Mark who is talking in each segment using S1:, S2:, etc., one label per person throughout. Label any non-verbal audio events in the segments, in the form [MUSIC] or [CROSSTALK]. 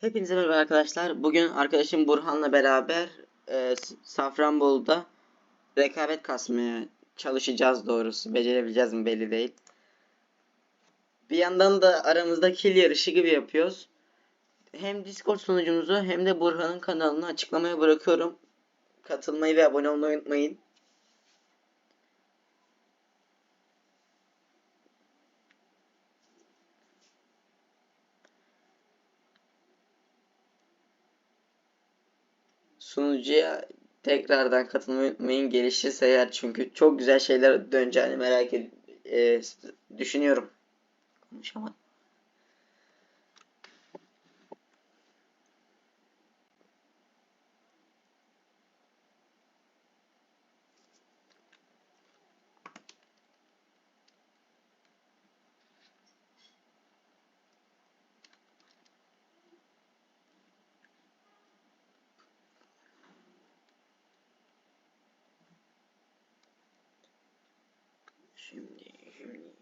S1: Hepinize merhaba arkadaşlar. Bugün arkadaşım Burhan'la beraber e, Safranbolu'da rekabet kasmaya çalışacağız doğrusu. Becerebileceğiz mi belli değil. Bir yandan da aramızda kill yarışı gibi yapıyoruz. Hem Discord sunucumuzu hem de Burhan'ın kanalını açıklamaya bırakıyorum. Katılmayı ve abone olmayı unutmayın. Sunucuya tekrardan katılmayı. Gelişirse eğer çünkü çok güzel şeyler döneceğini merak ed- e, düşünüyorum. Konuşamadım. Şimdi, şimdi.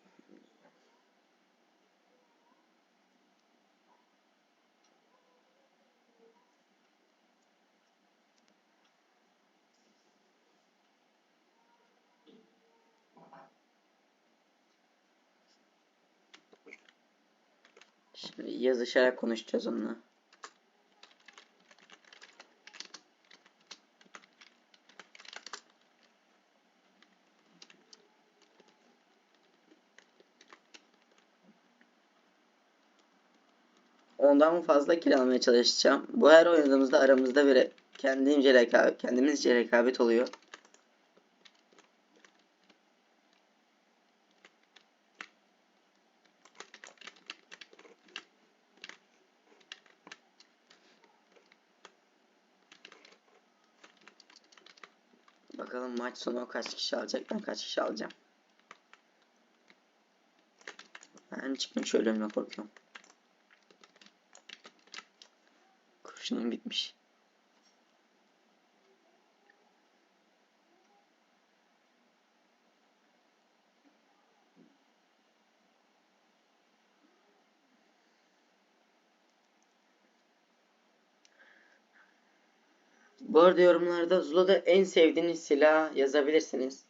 S1: Şimdi yazışarak konuşacağız onunla. Ondan fazla kill almaya çalışacağım. Bu her oynadığımızda aramızda bir kendimce rekabet, kendimizce rekabet oluyor. Bakalım maç sonu kaç kişi alacak, ben kaç kişi alacağım. Ben çıkmış ölümle korkuyorum. Kurşunum bitmiş. Bu arada yorumlarda Zula'da en sevdiğiniz silah yazabilirsiniz.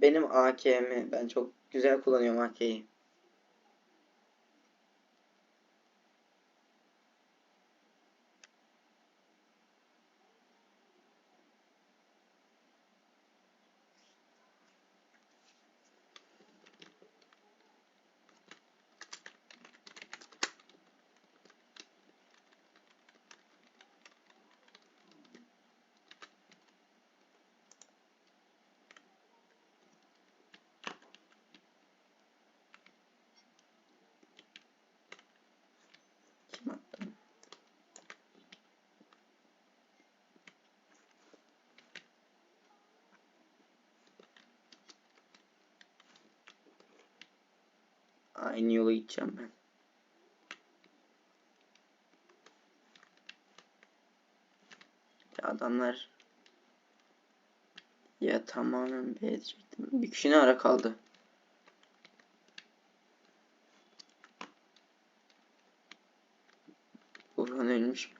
S1: Benim AKM. Ben çok güzel kullanıyorum AK'yi. Kim attı? Aynı yola gideceğim ben. Ya adamlar ya tamamen B diyecektim. Bir kişi ne ara kaldı? Burhan ölmüş mü?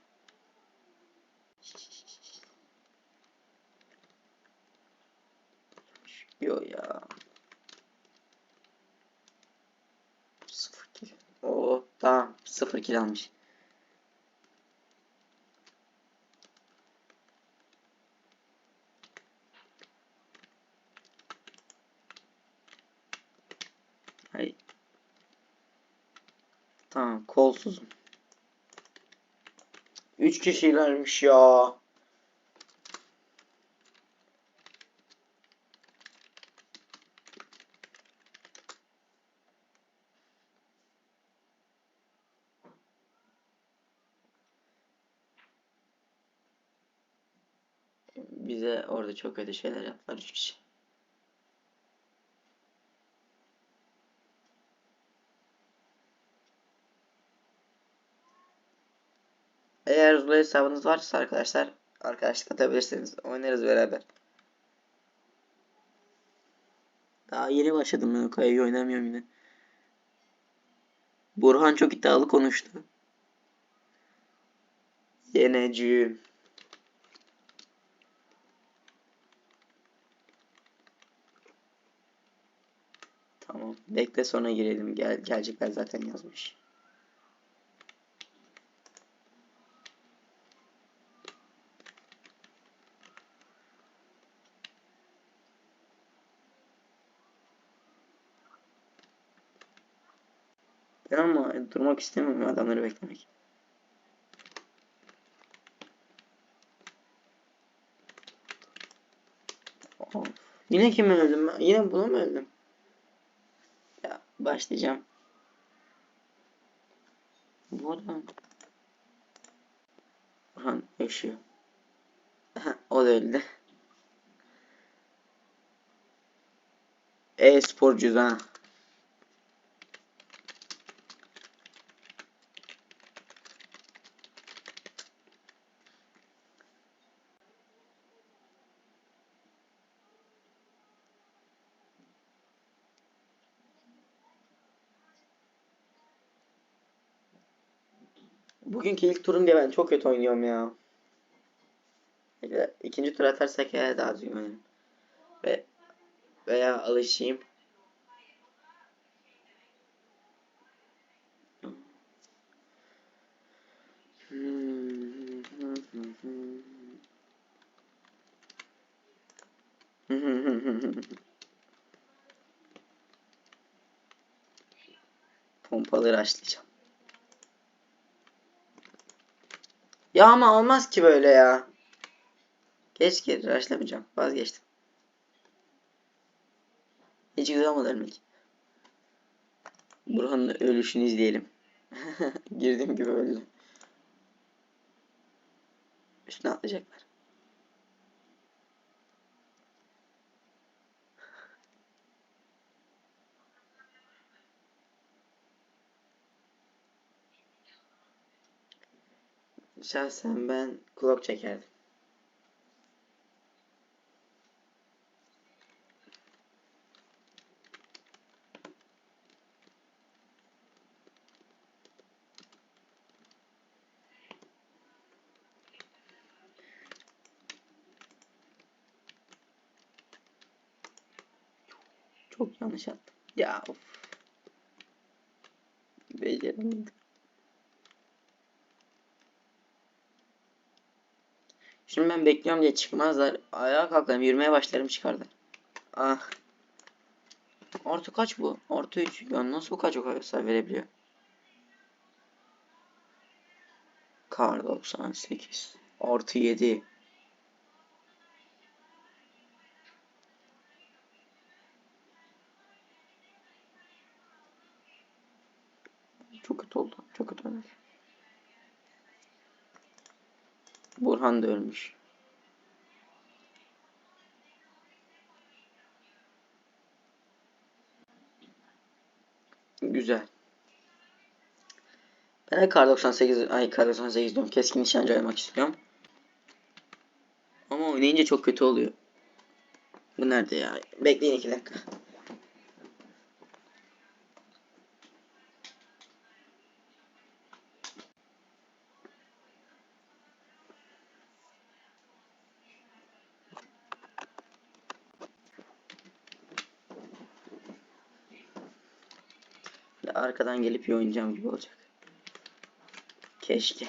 S1: 0 kill almış. Hayır. Tamam kolsuzum. 3 kişilermiş ya. Çok kötü şeyler yaptılar üç kişi. Eğer Zula hesabınız varsa arkadaşlar arkadaşlık atabilirsiniz. Oynarız beraber. Daha yeni başladım ben o kayayı oynamıyorum yine. Burhan çok iddialı konuştu. Yeneceğim. Tamam. Bekle sonra girelim. Gel, gelecekler zaten yazmış. Ben ama durmak istemiyorum adamları beklemek. Yine kimi öldüm? Yine bunu mu öldüm? Ya başlayacağım. Bu adam. Burhan yaşıyor. O da öldü. E-sporcuyuz ha. Bugünkü ilk turum diye ben çok kötü oynuyorum ya. İkinci tur atarsak eğer daha düzgün oynarım. Ve veya alışayım. [LAUGHS] Pompaları açlayacağım. Ya ama olmaz ki böyle ya. Geç geri açlamayacağım. Vazgeçtim. Hiç güzel olmadı ölmek. Burhan'ın ölüşünü izleyelim. [LAUGHS] Girdiğim gibi öldü. Şahsen ben kulak çekerdim. Çok yanlış attım. Ya of. Beceremedim. Şimdi ben bekliyorum diye çıkmazlar. Ayağa kalkarım, yürümeye başlarım çıkarlar. Ah. Artı kaç bu? Artı 3. Ya nasıl bu kaç o kadar verebiliyor? Kar 98. Artı 7. Çok kötü oldu. Çok kötü oldu. Burhan da ölmüş. Güzel. Ben de kar 98, ay kar 98 diyorum. Keskin nişancı oynamak istiyorum. Ama oynayınca çok kötü oluyor. Bu nerede ya? Bekleyin iki dakika. Arkadan gelip oynayacağım gibi olacak. Keşke.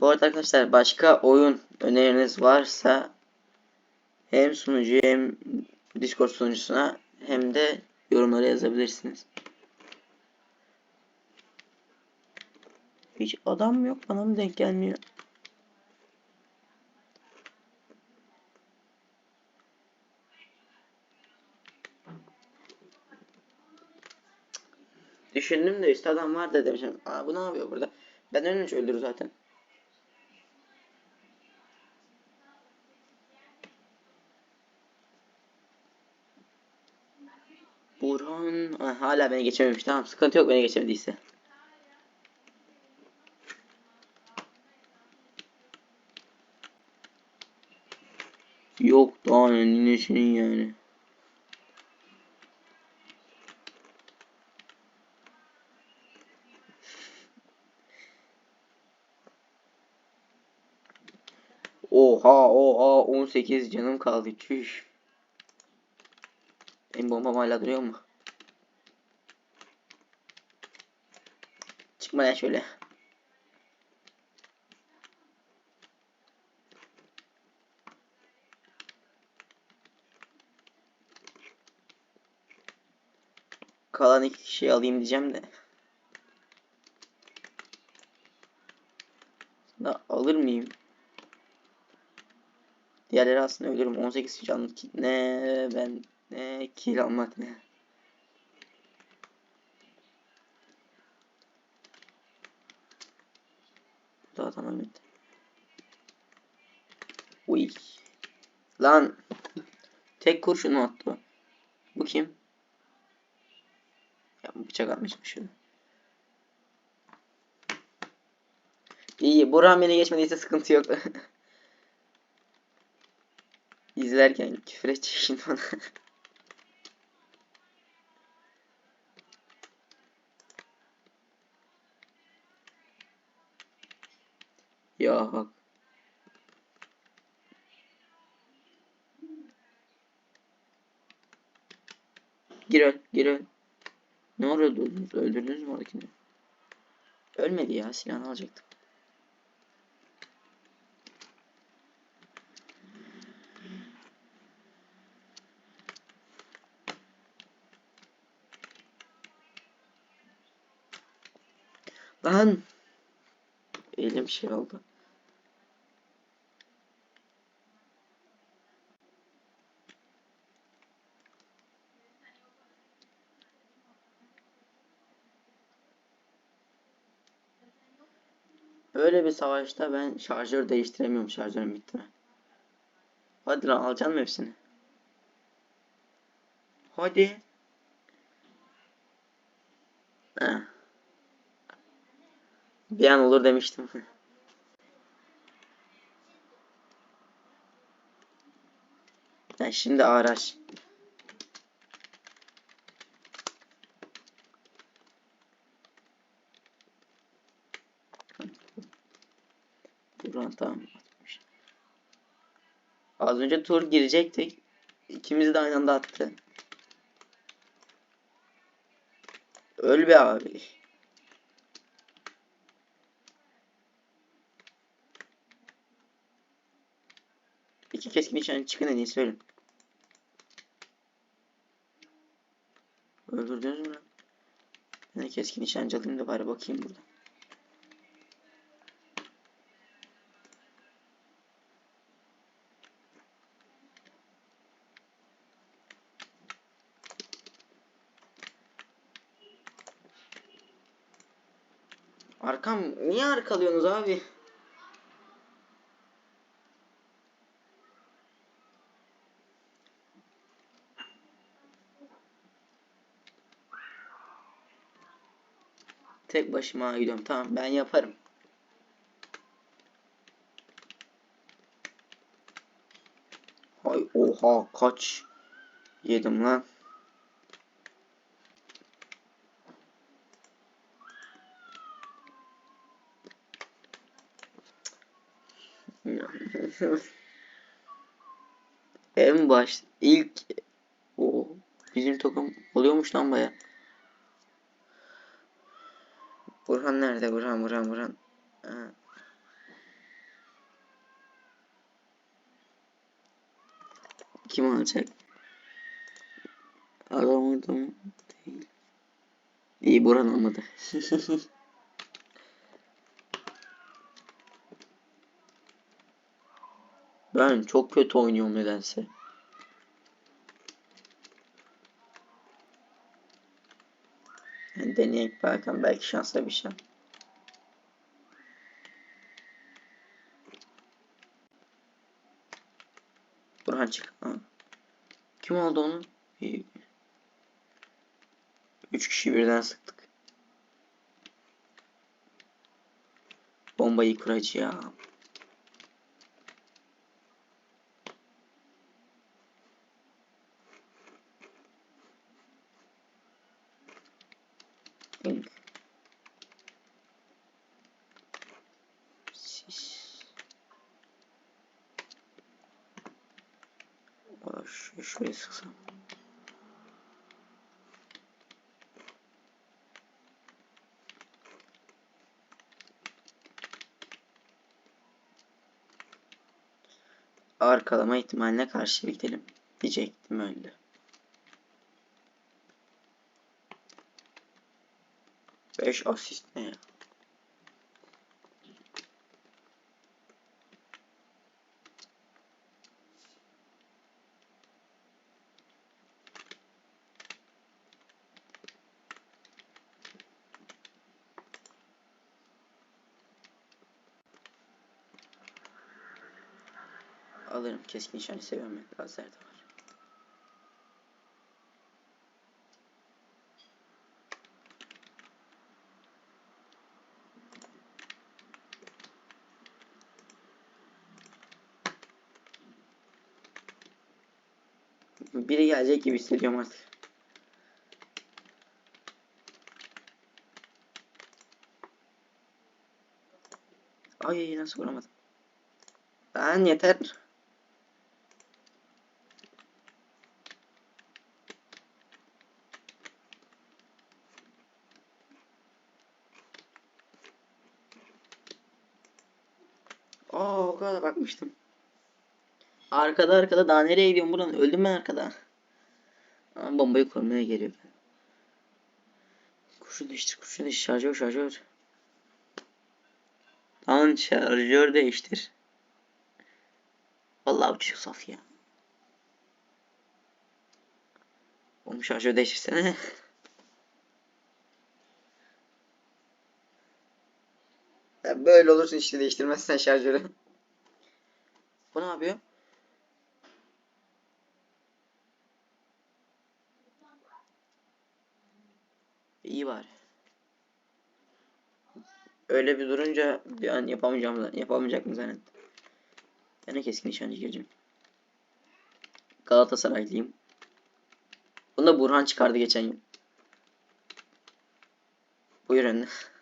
S1: Bu arada arkadaşlar başka oyun öneriniz varsa hem sunucuya hem Discord sunucusuna hem de yorumlara yazabilirsiniz. Hiç adam yok bana mı denk gelmiyor? Düşündüm de üstte adam var da demişim. Aa bu ne yapıyor burada? Ben önce öldür zaten. Burhan ha, hala beni geçememiş. Tamam sıkıntı yok beni geçemediyse. Yok daha ne senin yani. Oha oha 18 canım kaldı. Çüş. Benim bombam hala duruyor mu? Çıkma ya şöyle. Kalan iki kişiyi alayım diyeceğim de. Da alır mıyım? Diğerleri aslında ölürüm. 18 canlı ki ne ben ne kill almak ne. Bu da adam ölmedi. Uy. Lan. Tek kurşunu attı. Bu kim? Ya bıçak atmışım şunu. İyi. Burhan beni geçmediyse sıkıntı yok. [LAUGHS] İzlerken küfür edecek şimdi bana. [LAUGHS] ya bak. Gir öl, gir öl. Ne orada öldürdünüz? Öldürdünüz mü oradakini? Ölmedi ya, silahını alacaktım. Lan! Elim şey oldu. Öyle bir savaşta ben şarjör değiştiremiyorum şarjörüm bitti mi? Hadi lan alacaksın mı hepsini? Hadi. Bir an olur demiştim. [LAUGHS] Ben şimdi araç. Duran tamam. Az önce tur girecektik. İkimiz de aynı anda attı. Öl be abi. İki keskin nişancı çıkın en iyisi ölün. Öldürdünüz mü? Ben keskin nişancı alayım da bari bakayım burada. Arkam niye arkalıyorsunuz abi? Tek başıma gidiyorum. Tamam ben yaparım. Hay oha kaç yedim lan. [LAUGHS] en baş ilk o bizim takım oluyormuş lan baya. Burhan nerede? Burhan, Burhan, Burhan. Ha. Kim alacak? Adam? Değil. İyi Burhan almadı. [LAUGHS] ben çok kötü oynuyorum nedense. Deneyek bakalım belki şansla bir şey. Burhan çık. Kim oldu onu? Üç kişi birden sıktık. Bombayı kuracağım. Arkalama ihtimaline karşı gidelim. Diyecektim öyle. Beş asist ne ya? Keskin nişancı seviyorum ben. Lazer var. Biri gelecek gibi hissediyorum artık. Ay nasıl vuramadım. Lan yeter. Aa o kadar bakmıştım. Arkada arkada daha nereye gidiyorum buradan? Öldüm ben arkada. Aa, bombayı korumaya geliyor. Kurşun değiştir, kurşun değiştir. Şarjör, şarjör. Lan şarjör değiştir. Vallahi çocuk saf ya. Oğlum şarjör değiştirsene. Böyle olursun işte değiştirmezsen şarjörü. Bu ne yapıyor? İyi bari. Öyle bir durunca bir an yapamayacağım yapamayacak mı zannettim. Ben de keskin nişancı gireceğim. Galatasaraylıyım. Bunu da Burhan çıkardı geçen yıl. Buyur anne. [LAUGHS]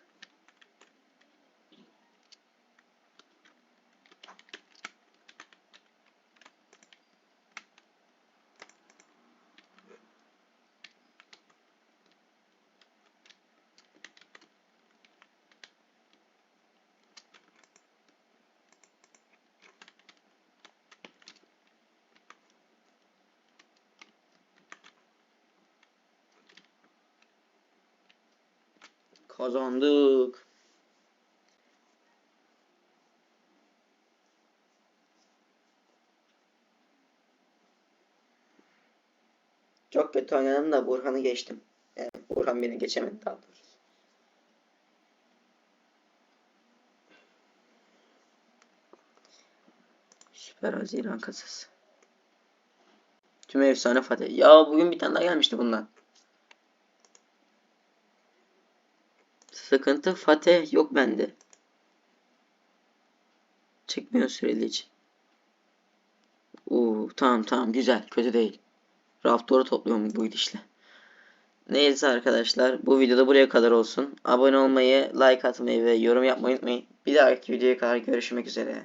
S1: Kazandık. Çok kötü oynadım da Burhan'ı geçtim. Yani Burhan beni geçemedi daha doğrusu. Süper Haziran kasası. Tüm efsane Fatih. Ya bugün bir tane daha gelmişti bundan. Sıkıntı Fatih yok bende. Çekmiyor süreli için. Oo, tamam tamam güzel kötü değil. Raftoru topluyorum bu gidişle. Neyse arkadaşlar bu videoda buraya kadar olsun. Abone olmayı, like atmayı ve yorum yapmayı unutmayın. Bir dahaki videoya kadar görüşmek üzere.